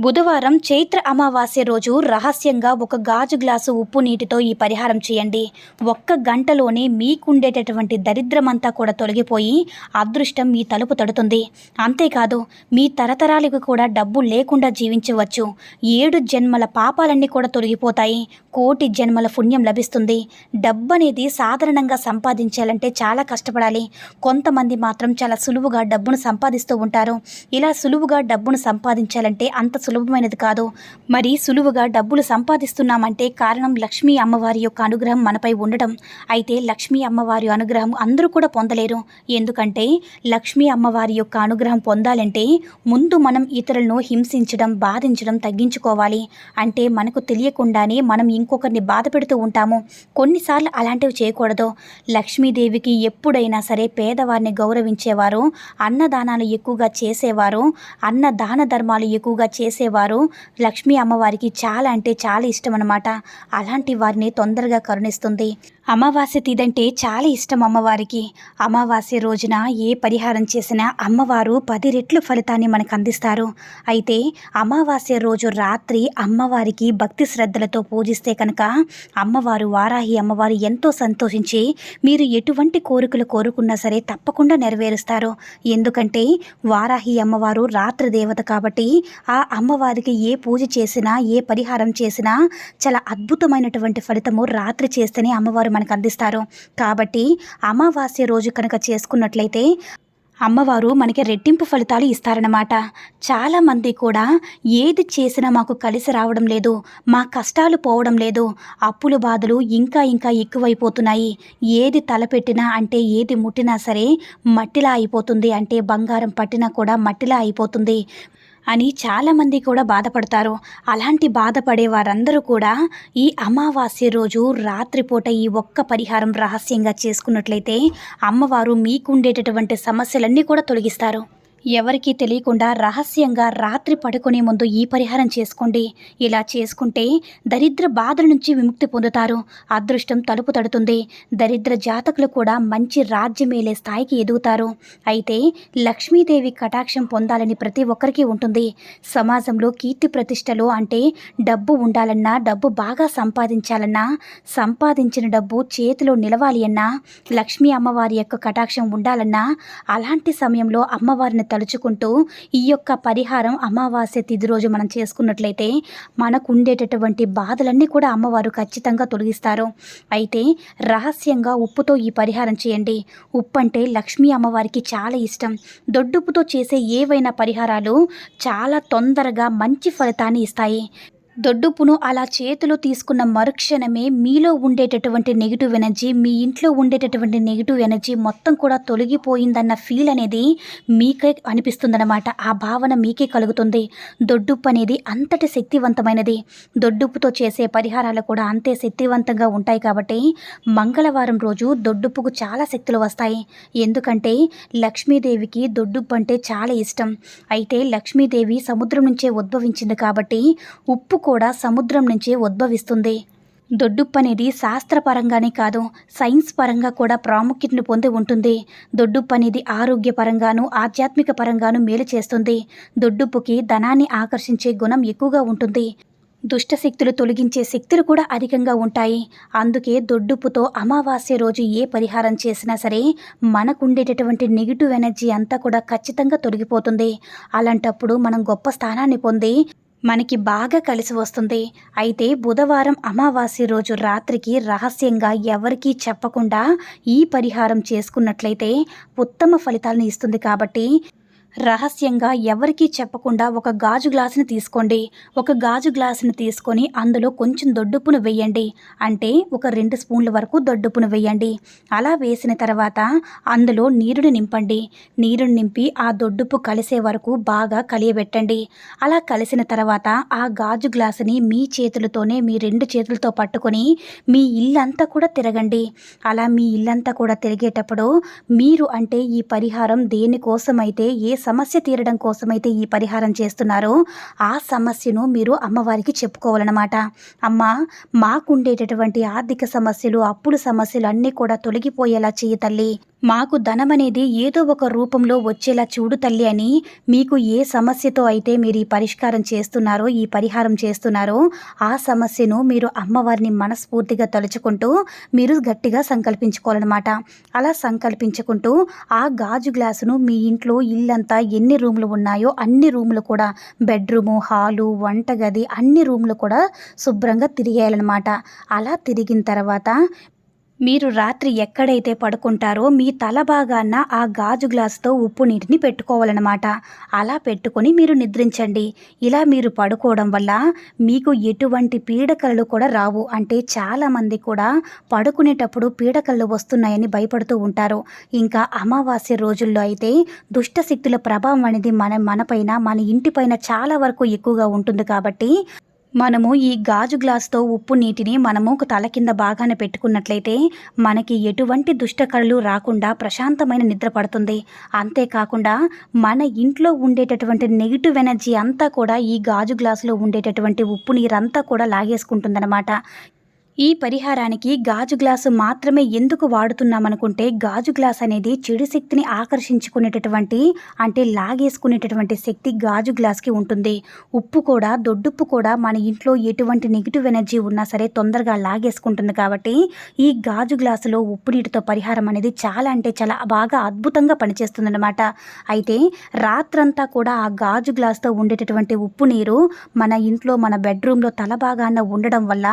బుధవారం చైత్ర అమావాస్య రోజు రహస్యంగా ఒక గాజు గ్లాసు ఉప్పు నీటితో ఈ పరిహారం చేయండి. ఒక్క గంటలోనే మీకుండేటటువంటి దరిద్రమంతా కూడా తొలగిపోయి అదృష్టం మీ తలుపు తడుతుంది. అంతేకాదు మీ తరతరాలకు కూడా డబ్బు లేకుండా జీవించవచ్చు. ఏడు జన్మల పాపాలన్నీ కూడా తొలగిపోతాయి. కోటి జన్మల పుణ్యం లభిస్తుంది. డబ్బు అనేది సాధారణంగా సంపాదించాలంటే చాలా కష్టపడాలి. కొంతమంది మాత్రం చాలా సులువుగా డబ్బును సంపాదిస్తూ ఉంటారు. ఇలా సులువుగా డబ్బును సంపాదించాలంటే అంత సులభమైనది కాదు. మరి సులువుగా డబ్బులు సంపాదిస్తున్నామంటే కారణం లక్ష్మీ అమ్మవారి యొక్క అనుగ్రహం మనపై ఉండడం అయితే లక్ష్మీ అమ్మవారి అనుగ్రహం అందరూ కూడా పొందలేరు. ఎందుకంటే లక్ష్మీ అమ్మవారి యొక్క అనుగ్రహం పొందాలంటే ముందు మనం ఇతరులను హింసించడం బాధించడం తగ్గించుకోవాలి. అంటే మనకు తెలియకుండానే మనం ఇంకొకరిని బాధ పెడుతూ ఉంటాము. కొన్నిసార్లు అలాంటివి చేయకూడదు. లక్ష్మీదేవికి ఎప్పుడైనా సరే పేదవారిని గౌరవించేవారు అన్నదానాలు ఎక్కువగా చేసేవారు అన్న దాన ధర్మాలు ఎక్కువగా చేసే చేసేవారు. లక్ష్మీ అమ్మవారికి చాలా అంటే చాలా ఇష్టం అనమాట అలాంటి వారిని తొందరగా కరుణిస్తుంది. అమావాస్య తిదంటే చాలా ఇష్టం అమ్మవారికి. అమావాస్య రోజున ఏ పరిహారం చేసినా అమ్మవారు పది రెట్లు ఫలితాన్ని మనకు అందిస్తారు. అయితే అమావాస్య రోజు రాత్రి అమ్మవారికి భక్తి శ్రద్ధలతో పూజిస్తే కనుక అమ్మవారు వారాహి అమ్మవారు ఎంతో సంతోషించి మీరు ఎటువంటి కోరికలు కోరుకున్నా సరే తప్పకుండా నెరవేరుస్తారు. ఎందుకంటే వారాహి అమ్మవారు రాత్రి దేవత కాబట్టి ఆ అమ్మవారికి ఏ పూజ చేసినా ఏ పరిహారం చేసినా చాలా అద్భుతమైనటువంటి ఫలితము రాత్రి చేస్తేనే అమ్మవారు మనకు అందిస్తారు. కాబట్టి అమావాస్య రోజు కనుక చేసుకున్నట్లయితే అమ్మవారు మనకి రెట్టింపు ఫలితాలు ఇస్తారన్నమాట. చాలామంది కూడా ఏది చేసినా మాకు కలిసి రావడం లేదు మా కష్టాలు పోవడం లేదు అప్పుల బాధలు ఇంకా ఇంకా ఎక్కువైపోతున్నాయి. ఏది తలపెట్టినా అంటే ఏది ముట్టినా సరే మట్టిలా అయిపోతుంది అంటే బంగారం పట్టినా కూడా మట్టిలా అయిపోతుంది. అని చాలామంది కూడా బాధపడతారు. అలాంటి బాధపడే వారందరూ కూడా ఈ అమావాస్య రోజు రాత్రిపూట ఈ ఒక్క పరిహారం రహస్యంగా చేసుకున్నట్లయితే అమ్మవారు మీకుండేటటువంటి సమస్యలన్నీ కూడా తొలగిస్తారు. ఎవరికీ తెలియకుండా రహస్యంగా రాత్రి పడుకునే ముందు ఈ పరిహారం చేసుకోండి. ఇలా చేసుకుంటే దరిద్ర బాధల నుంచి విముక్తి పొందుతారు. అదృష్టం తలుపు తడుతుంది. దరిద్ర జాతకులు కూడా మంచి రాజ్యమేలే స్థాయికి ఎదుగుతారు. అయితే లక్ష్మీదేవి కటాక్షం పొందాలని ప్రతి ఒక్కరికి ఉంటుంది. సమాజంలో కీర్తి ప్రతిష్టలు అంటే డబ్బు ఉండాలన్నా డబ్బు బాగా సంపాదించాలన్నా సంపాదించిన డబ్బు చేతిలో నిలవాలి అన్నా లక్ష్మీ అమ్మవారి యొక్క కటాక్షం ఉండాలన్నా అలాంటి సమయంలో అమ్మవారిని తలుచుకుంటూ ఈ యొక్క పరిహారం అమావాస్య తిథి రోజు మనం చేసుకున్నట్లయితే మనకు ఉండేటటువంటి బాధలన్నీ కూడా అమ్మవారు ఖచ్చితంగా తొలగిస్తారు. అయితే రహస్యంగా ఉప్పుతో ఈ పరిహారం చేయండి. ఉప్పు అంటే లక్ష్మీ అమ్మవారికి చాలా ఇష్టం. దొడ్డుప్పుతో చేసే ఏవైనా పరిహారాలు చాలా తొందరగా మంచి ఫలితాన్ని ఇస్తాయి. దొడ్డుప్పును అలా చేతిలో తీసుకున్న మరుక్షణమే మీలో ఉండేటటువంటి నెగిటివ్ ఎనర్జీ మీ ఇంట్లో ఉండేటటువంటి నెగిటివ్ ఎనర్జీ మొత్తం కూడా తొలగిపోయిందన్న ఫీల్ అనేది మీకే అనిపిస్తుందన్నమాట. ఆ భావన మీకే కలుగుతుంది. దొడ్డుప్పు అనేది అంతటి శక్తివంతమైనది. దొడ్డుప్పుతో చేసే పరిహారాలు కూడా అంతే శక్తివంతంగా ఉంటాయి కాబట్టి మంగళవారం రోజు దొడ్డుప్పుకు చాలా శక్తులు వస్తాయి. ఎందుకంటే లక్ష్మీదేవికి దొడ్డుప్పు అంటే చాలా ఇష్టం. అయితే లక్ష్మీదేవి సముద్రం నుంచే ఉద్భవించింది కాబట్టి ఉప్పు కూడా సముద్రం నుంచే ఉద్భవిస్తుంది. దొడ్డుప్పు అనేది శాస్త్రపరంగానే కాదు సైన్స్ పరంగా కూడా ప్రాముఖ్యతను పొంది ఉంటుంది. దొడ్డుప్పు అనేది ఆరోగ్యపరంగాను ఆధ్యాత్మిక పరంగాను మేలు చేస్తుంది. దొడ్డుప్పుకి ధనాన్ని ఆకర్షించే గుణం ఎక్కువగా ఉంటుంది. దుష్టశక్తులు తొలగించే శక్తులు కూడా అధికంగా ఉంటాయి. అందుకే దొడ్డుప్పుతో అమావాస్య రోజు ఏ పరిహారం చేసినా సరే మనకుండేటటువంటి నెగిటివ్ ఎనర్జీ అంతా కూడా ఖచ్చితంగా తొలగిపోతుంది. అలాంటప్పుడు మనం గొప్ప స్థానాన్ని పొంది మనకి బాగా కలిసి వస్తుంది. అయితే బుధవారం అమావాస్య రోజు రాత్రికి రహస్యంగా ఎవరికీ చెప్పకుండా ఈ పరిహారం చేసుకున్నట్లయితే ఉత్తమ ఫలితాలను ఇస్తుంది కాబట్టి రహస్యంగా ఎవరికీ చెప్పకుండా ఒక గాజు గ్లాసుని తీసుకోండి. ఒక గాజు గ్లాసుని తీసుకొని అందులో కొంచెం దొడ్డుపును వేయండి. అంటే ఒక రెండు స్పూన్ల వరకు దొడ్డుపును వేయండి. అలా వేసిన తర్వాత అందులో నీరుని నింపండి. నీరుని నింపి ఆ దొడ్డుపు కలిసే వరకు బాగా కలియబెట్టండి. అలా కలిసిన తర్వాత ఆ గాజు గ్లాసుని మీ చేతులతోనే మీ రెండు చేతులతో పట్టుకొని మీ ఇల్లంతా కూడా తిరగండి. అలా మీ ఇల్లంతా కూడా తిరిగేటప్పుడు మీరు అంటే ఈ పరిహారం దేనికోసమైతే ఏ సమస్య తీరడం కోసమైతే ఈ పరిహారం చేస్తున్నారో. ఆ సమస్యను మీరు అమ్మవారికి చెప్పుకోవాలన్నమాట. అమ్మ మాకుండేటటువంటి ఆర్థిక సమస్యలు అప్పుల సమస్యలు అన్నీ కూడా తొలగిపోయేలా చేయి తల్లి. మాకు ధనం అనేది ఏదో ఒక రూపంలో వచ్చేలా చూడు తల్లి అని మీకు ఏ సమస్యతో అయితే మీరు ఈ పరిష్కారం చేస్తున్నారో ఈ పరిహారం చేస్తున్నారో ఆ సమస్యను మీరు అమ్మవారిని మనస్ఫూర్తిగా తలుచుకుంటూ మీరు గట్టిగా సంకల్పించుకోవాలన్నమాట. అలా సంకల్పించుకుంటూ ఆ గాజు గ్లాసును మీ ఇంట్లో ఇల్లంతా ఎన్ని రూములు ఉన్నాయో అన్ని రూములు కూడా బెడ్రూము హాలు వంటగది అన్ని రూములు కూడా శుభ్రంగా తిరిగేయాలన్నమాట. అలా తిరిగిన తర్వాత మీరు రాత్రి ఎక్కడైతే పడుకుంటారో మీ తల భాగాన ఆ గాజు గ్లాసుతో ఉప్పు నీటిని పెట్టుకోవాలన్నమాట. అలా పెట్టుకొని మీరు నిద్రించండి. ఇలా మీరు పడుకోవడం వల్ల మీకు ఎటువంటి పీడకలు కూడా రావు. అంటే చాలామంది కూడా పడుకునేటప్పుడు పీడకలు వస్తున్నాయని భయపడుతూ ఉంటారు. ఇంకా అమావాస్య రోజుల్లో అయితే దుష్ట శక్తుల ప్రభావం అనేది మన మనపైన మన ఇంటిపైన చాలా వరకు ఎక్కువగా ఉంటుంది కాబట్టి మనము ఈ గాజు గ్లాస్తో ఉప్పు నీటిని మనము తల కింద బాగానే పెట్టుకున్నట్లయితే మనకి ఎటువంటి దుష్టకళలు రాకుండా ప్రశాంతమైన నిద్ర పడుతుంది. అంతేకాకుండా మన ఇంట్లో ఉండేటటువంటి నెగిటివ్ ఎనర్జీ అంతా కూడా ఈ గాజు గ్లాసులో ఉండేటటువంటి ఉప్పు నీరంతా కూడా లాగేసుకుంటుందన్నమాట. ఈ పరిహారానికి గాజు గ్లాసు మాత్రమే ఎందుకు వాడుతున్నామనుకుంటే గాజు గ్లాస్ అనేది చెడు శక్తిని ఆకర్షించుకునేటటువంటి అంటే లాగేసుకునేటటువంటి శక్తి గాజు గ్లాస్కి ఉంటుంది. ఉప్పు కూడా దొడ్డుప్పు కూడా మన ఇంట్లో ఎటువంటి నెగిటివ్ ఎనర్జీ ఉన్నా సరే తొందరగా లాగేసుకుంటుంది కాబట్టి ఈ గాజు గ్లాసులో ఉప్పు నీటితో పరిహారం అనేది చాలా అంటే చాలా బాగా అద్భుతంగా పనిచేస్తుందన్నమాట. అయితే రాత్రంతా కూడా ఆ గాజు గ్లాస్తో ఉండేటటువంటి ఉప్పు నీరు మన ఇంట్లో మన బెడ్రూమ్లో తల భాగాన ఉండడం వల్ల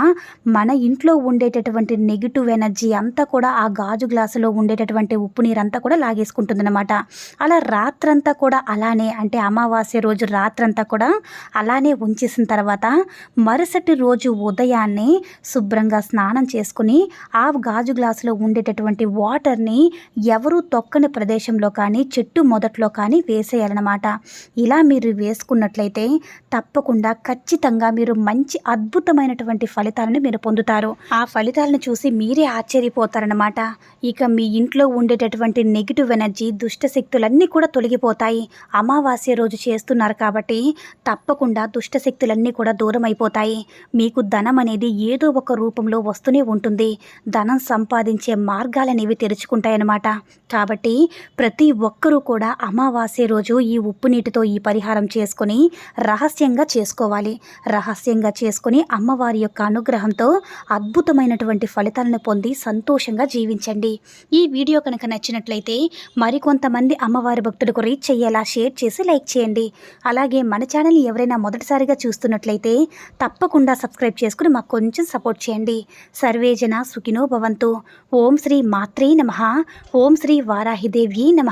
మన ఇంట్లో ఇంట్లో ఉండేటటువంటి నెగిటివ్ ఎనర్జీ అంతా కూడా ఆ గాజు గ్లాసులో ఉండేటటువంటి ఉప్పు నీరంతా కూడా లాగేసుకుంటుందన్నమాట. అలా రాత్రంతా కూడా అలానే అంటే అమావాస్య రోజు రాత్రంతా కూడా అలానే ఉంచేసిన తర్వాత మరుసటి రోజు ఉదయాన్నే శుభ్రంగా స్నానం చేసుకుని ఆ గాజు గ్లాసులో ఉండేటటువంటి వాటర్ని ఎవరు తొక్కని ప్రదేశంలో కానీ చెట్టు మొదట్లో కానీ వేసేయాలన్నమాట. ఇలా మీరు వేసుకున్నట్లయితే తప్పకుండా ఖచ్చితంగా మీరు మంచి అద్భుతమైనటువంటి ఫలితాలను మీరు పొందుతారు. ఆ ఫలితాలను చూసి మీరే ఆశ్చర్యపోతారనమాట ఇక మీ ఇంట్లో ఉండేటటువంటి నెగిటివ్ ఎనర్జీ దుష్టశక్తులన్నీ కూడా తొలగిపోతాయి. అమావాస్య రోజు చేస్తున్నారు కాబట్టి తప్పకుండా దుష్టశక్తులన్నీ కూడా దూరం అయిపోతాయి. మీకు ధనం అనేది ఏదో ఒక రూపంలో వస్తూనే ఉంటుంది. ధనం సంపాదించే మార్గాలనేవి తెరుచుకుంటాయన్నమాట. కాబట్టి ప్రతి ఒక్కరూ కూడా అమావాస్య రోజు ఈ ఉప్పు నీటితో ఈ పరిహారం చేసుకొని రహస్యంగా చేసుకోవాలి. రహస్యంగా చేసుకొని అమ్మవారి యొక్క అనుగ్రహంతో అద్భుతమైనటువంటి ఫలితాలను పొంది సంతోషంగా జీవించండి. ఈ వీడియో కనుక నచ్చినట్లయితే మరికొంతమంది అమ్మవారి భక్తులకు రీచ్ చేయేలా షేర్ చేసి లైక్ చేయండి. అలాగే మన ఛానల్ ఎవరైనా మొదటిసారిగా చూస్తున్నట్లయితే తప్పకుండా సబ్స్క్రైబ్ చేసుకుని మాకు కొంచెం సపోర్ట్ చేయండి. సర్వేజన సుఖినో భవంతు. ఓం శ్రీ మాత్రే నమ. ఓం శ్రీ వారాహిదేవ్యీ నమ.